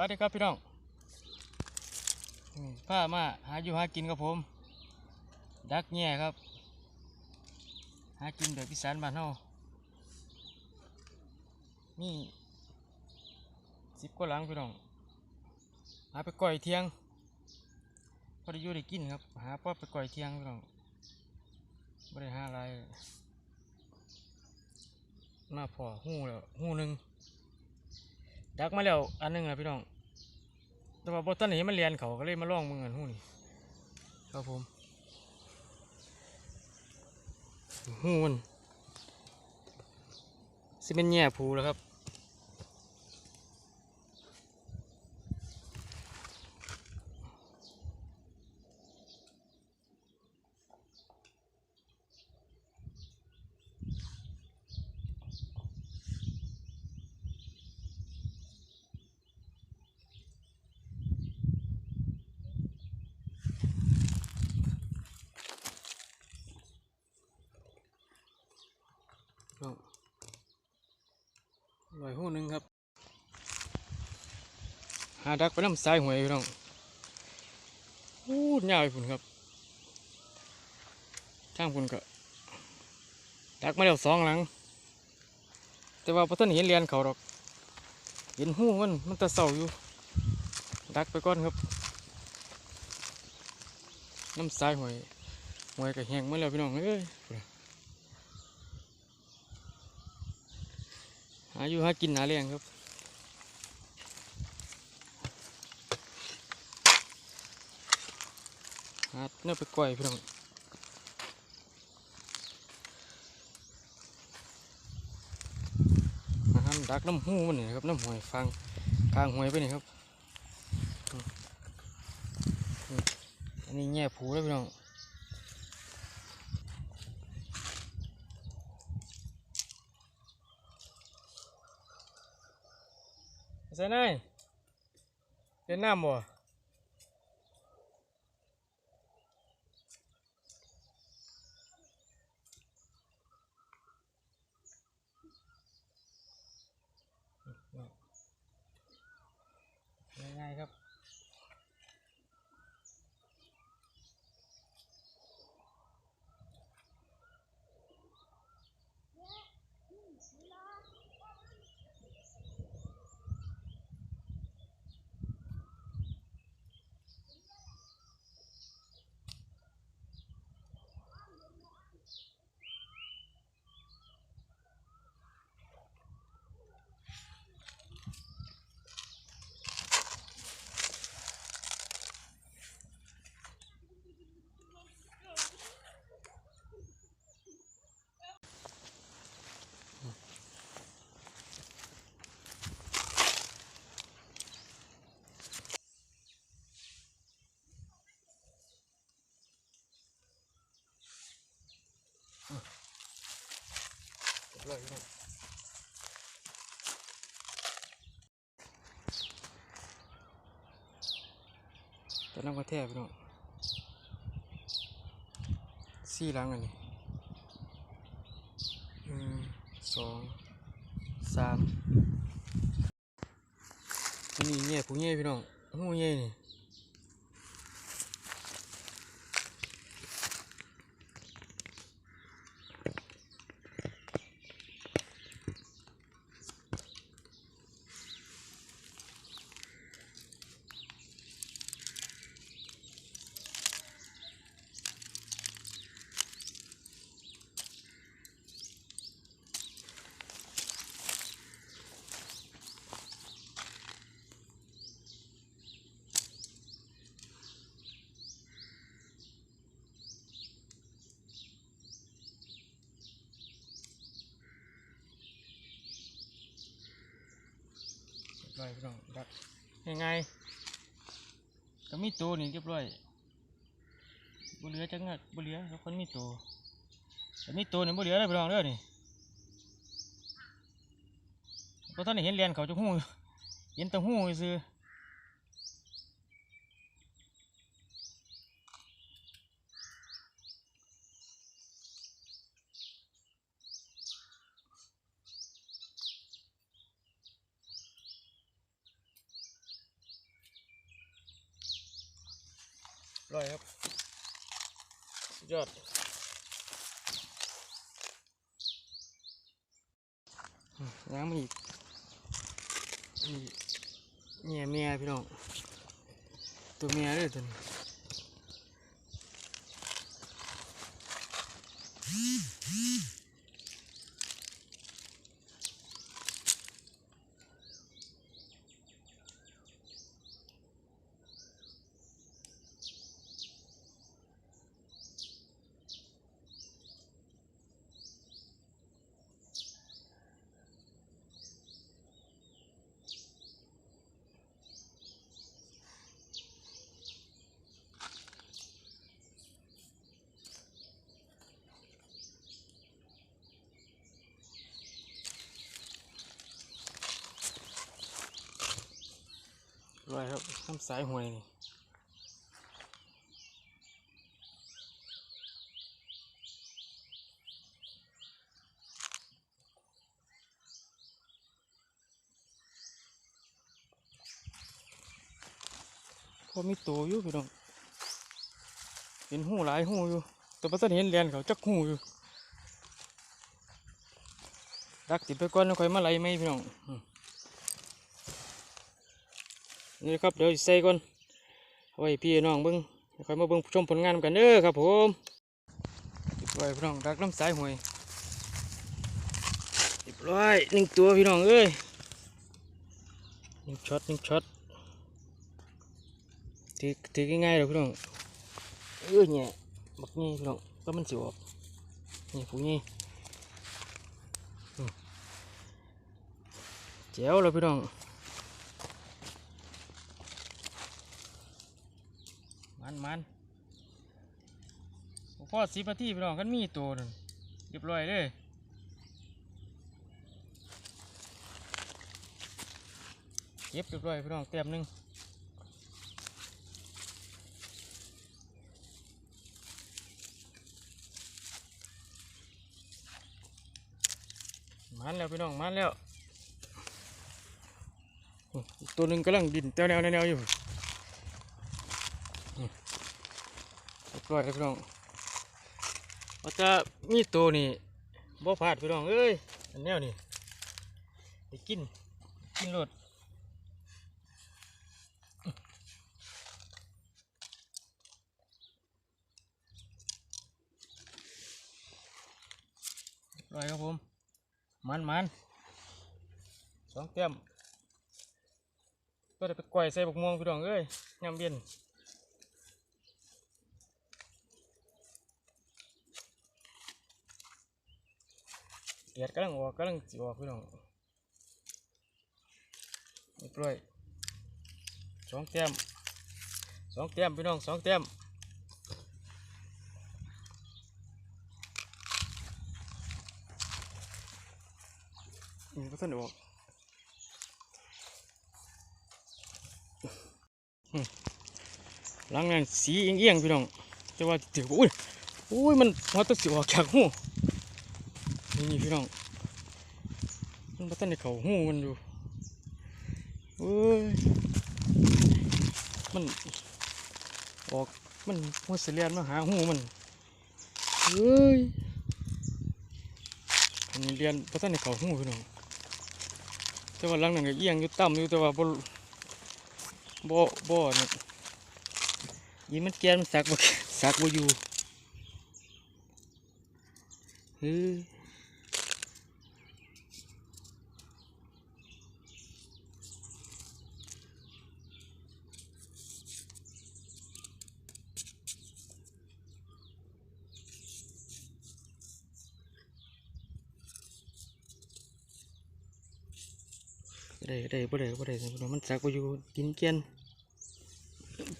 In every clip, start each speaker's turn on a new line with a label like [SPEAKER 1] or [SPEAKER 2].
[SPEAKER 1] วัสดีครับพี่น้องผ้ามาหาอยู่หากินกับผม ดักแง่ครับ หากินแบบพิสานบ้านเฮานี่สิบกว่าหลังพี่น้อง หาไปก่อยเทียง พอได้อยู่ได้กินครับ หาพอไปก่อยเทียงพี่น้องไม่ได้หาอะไรน้าพอหูแล้วหูหนึ่งดักมาแล้วอันหนึงนะพี่น้อง แต่ว่าบต้นนี้มันเรียนเขาก็เลยมาล่องมึงกันหูนี่ครับผมหูมันสิเป็นแง่ผูแล้วครับ อยหูหนึ่งครับ หาดักไปน้ำสายหวยพี่น้องอู้ยาวไปพุ่นครับทางพุ่นก็ดักมาแล้วสองหลัง แต่ว่าพอท่านเห็นเรียนเขาหรอก เห็นหูมันมันตะเสาอยู่ ดักไปก่อนครับ น้ำสายหวยหวยก็แห้งมาแล้วพี่น้องเอ้ยาอยู่หากินหาเลี้ยงครับหาเนื้อไปก่อยพี่น้องอาหารดักน้ำหูมันนี่ครับน้ำหอยฟังกลางหอยไปนี่ครับอันนี้แง่ผูแล้วพี่น้อง ใส่นายเล่นน้ำบ่ง่ายๆครับ เรียบร้อยครับ จะนั่งกระแทกพี่น้องสี่หลังอันนี้หนึ่งสองสามนี่เงี้ยผู้เงี้ยพี่น้องหูเงี้ยนี่ ร้อยพี่น้องดักยังไงก็มีตัวนี่เรียบร้อยบุเหลือจังงัดบุเหลือแล้วคนมีตัวแต่มีตัวนี่บุเหลือเลยพี่น้องเด้อนี่เพราะท่านเห็นเรียนเขาจะหู้เห็นตะหู้ซื้อ ร้อยครับ สุดยอดล้างมาอีกนี่เมียเมียพี่น้อง ตัวเมียด้วยตัวนี้ร้ อยครับน้ำสายหวยนี่พอมีตัวอยู่พี่น้องเห็นหูหลายหูอยู่ แต่ปัตตานเห็นเรียนเขาจักหูอยู่ดักติดไปก่อนแล้วค่อยมาไล่ไหมพี่น้องอืม นี่ครับเดี๋ยวใส่ก่อนเอาไว้พี่น้องเบิ้งคอยมาเบิ้งชมผลงานกันเด้อครับผมเรียบร้อยพี่น้องดักน้ำสายหวยเรียบร้อยหนึ่งตัวพี่น้องเอ้ยหนึ่งช็อตหนึ่งช็อตถือถือง่ายๆเลยพี่น้องเอ้ยเนี่ยบักนี่พี่น้องก็มันสิออกนี่ผู้นี่อืมแจ๋วเลยพี่น้อง มันมันพ่อสิบนาทีพี่น้องกันมีตัวนึงเรียบร้อยเลยเก็บเรียบร้อยพี่น้องเต็มหนึ่งมันแล้วพี่น้องมันแล้วตัวหนึ่งกำลังดินแนวแนวแนวอยู่ เรียบร้อยแล้วพี่น้องว่าจะมีตัวนี่บ่พลาดพี่น้องเอ้ยอันแนวนี่ไปกินกินรดเรียบร้อยครับผมมันมันสองเต็มก็ได้ไปก่อยใส่บกม่วงพี่น้องเอ้ยยำเบียน เดียดกำลังออกกำลังสิออกพี่น้องเรียบร้อยสองแต้มสองแต้มพี่น้องสองแต้มนี่ก็ท่านออกอืมหลังนั้นสีเอียงๆพี่น้องแต่ว่าถือว่าอุ้ยอุ้ยมันหัวตะสิออกจากหู นี่พี่น้องมันบ่ทันได้เขาหูมันอยู่เอ้ยมันออกมันมันสิเลียนมาหาหูมันเอ้ยอันนี้เรียนบ่ทันได้เขาหูพี่น้องแต่ว่าหลังนั้นก็เอียงอยู่ต่ำอยู่แต่ว่าบ่บ่บ่เนี่ยยีมันแกนมันสักบ่สักบ่อยู่เฮ้ย ได้ได้บ่ได้บ่ได้พี่น้องมันสักบ่อยู่กินเกียน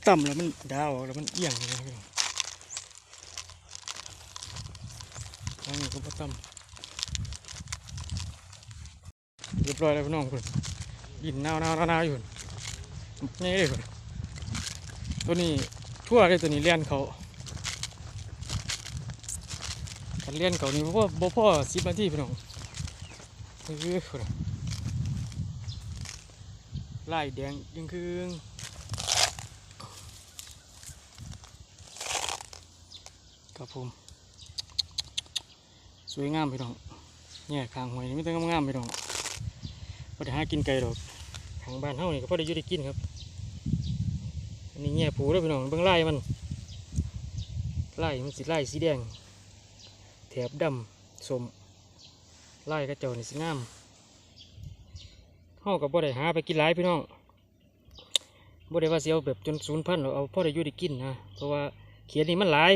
[SPEAKER 1] ต่ำแล้วมันดาวแล้วมันเอียงเลยนะพี่น้องทางนี้ก็บ่ต่ำเรียบร้อยแล้วพี่น้องคุณยินนาวนาวนาวอยู่นี่เลยคุณตัวนี้ทั่วเลยตัวนี้เลี้ยนเขาคันเลี้ยนเขานี่บ่พอบ่พ่อสิบนาทีพี่น้องเออคุณ ลายแดงยิงคืงครับผมสวยงามพี่น้องเนี่ยข้างหวยไม่ต้องงามๆพี่น้องพอได้หากินไก่ดอกทางบ้านเฮานี่ก็พอได้ยู่ได้กินครับอันนี้แง่ผูแล้วพี่น้องเบิ่งไล่มันไล่มันสิไล่สีแดง แถบดำสมไล่กระเจ้านี่สิงามากับบ่ได้หาไปกินหลายพี่น้องบ่ได้ว่าเสิเอาแบบจนศูนย์พันธุ์หรอเอาพ่อได้อยู่ได้กินนะเพราะว่าเขียนนี่มันหลาย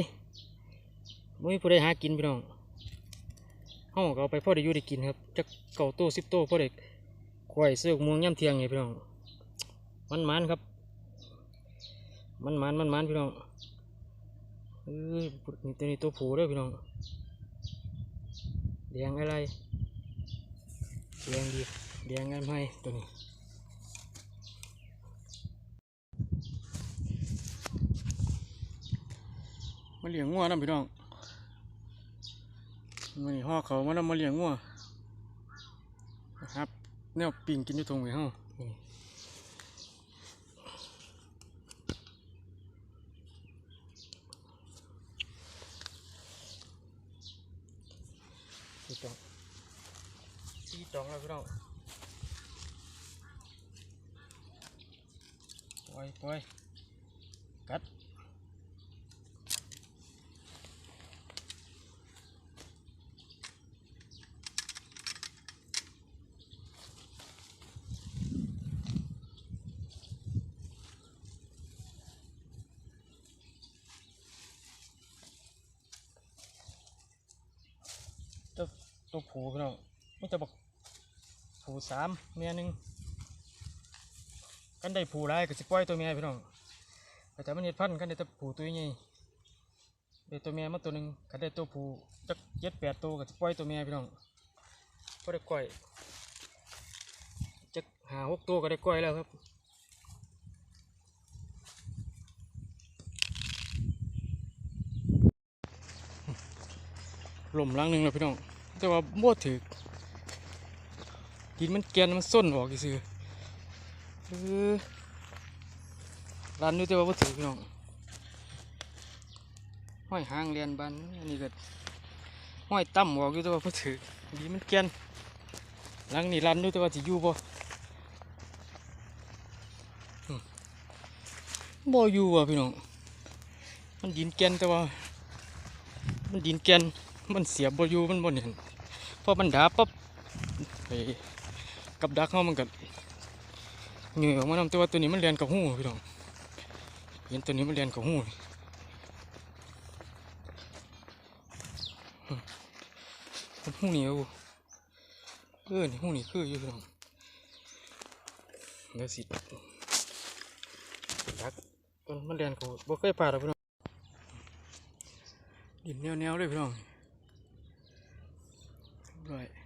[SPEAKER 1] บ่มีผู้ใดหากินพี่น้องเฮาก็เอาไปพ่อได้อยู่ได้กินครับจักเก่าโตสิบโตพ่อได้กล้วยเสื้อม่วงย่ำเทียงนี่พี่น้องมันมันๆครับ มันมันมันมันพี่น้องเอ้ยนี่ตัวนี้ตัวผูด้อพี่น้องแดงอะไรแดงดี แดงงามให้ตัวนี้มาเลี้ยงงัวนะพี่น้องมันห่อเขามานำมาเลี้ยงงัวนะครับแนวปิ่งกินอยู่ตรงไหนเฮานี่สี่ตองสีตองแล้วพี่น้อง ปล่อยปล่อยกัดตัวผูพี่น้องไม่จะบอกผูสามเมียหนึ่ง กันได้ผูหลายก็สิปล่อยตัวเมียพี่น้องแต่มันเห็ดพันกันได้แต่ผูตัวใหญ่ได้ตัวเมียมาตัวหนึ่งกันได้ตัวผูจักเจ็ดแปดตัวก็สิปล่อยตัวเมียพี่น้องก็ได้ก้อยจักหาหกตัวก็ได้ก้อยแล้วครับหล่มหลังหนึ่งแล้วพี่น้อง แต่ว่าบ่ถือดินมันแกนมันส้นออกซื่อๆเออ รันอยู่แต่ว่าบ่ถือพี่น้องห้อยหางเรียนบันอันนี้ก็ห้อยต่ำออกอยู่แต่ว่าบ่ถือดินมันแกนหลังนี่รันอยู่แต่ว่าสิอยู่บ่บ่อยู่อะพี่น้องมันดินแกนแต่ว่า มันดินแกนมันเสียบบอยู่มันบนเห็นพอมันดาปั๊บไอ้กับดักเขามันก็ เหนื่อยออกมานำแต่ว่าตัวนี้มันเรียนกับหูพี่น้องเห็นตัวนี้มันเรียนกับหูมันหูเหนียวเออนี่หูนี่คืออยู่พี่น้องเดี๋ยวสิดักมันมันเรียนกับบ่เคยพลาดหรอพี่น้องดินแนวๆเลยพี่น้อง Right.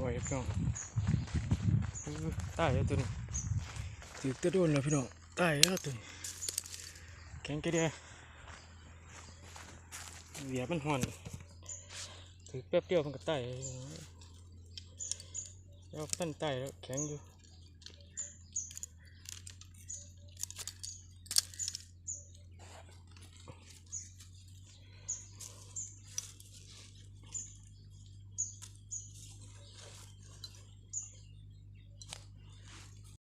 [SPEAKER 1] ไหวพี่น้องตายแล้วตัวนี้ถือกระโดนแล้วพี่น้องตายแล้วตัวนี้แข็งกระเดียเหยียบมันห่อนถือแป๊บเดียวมันก็ตายแล้วตั้นตายแล้วแข็งอยู่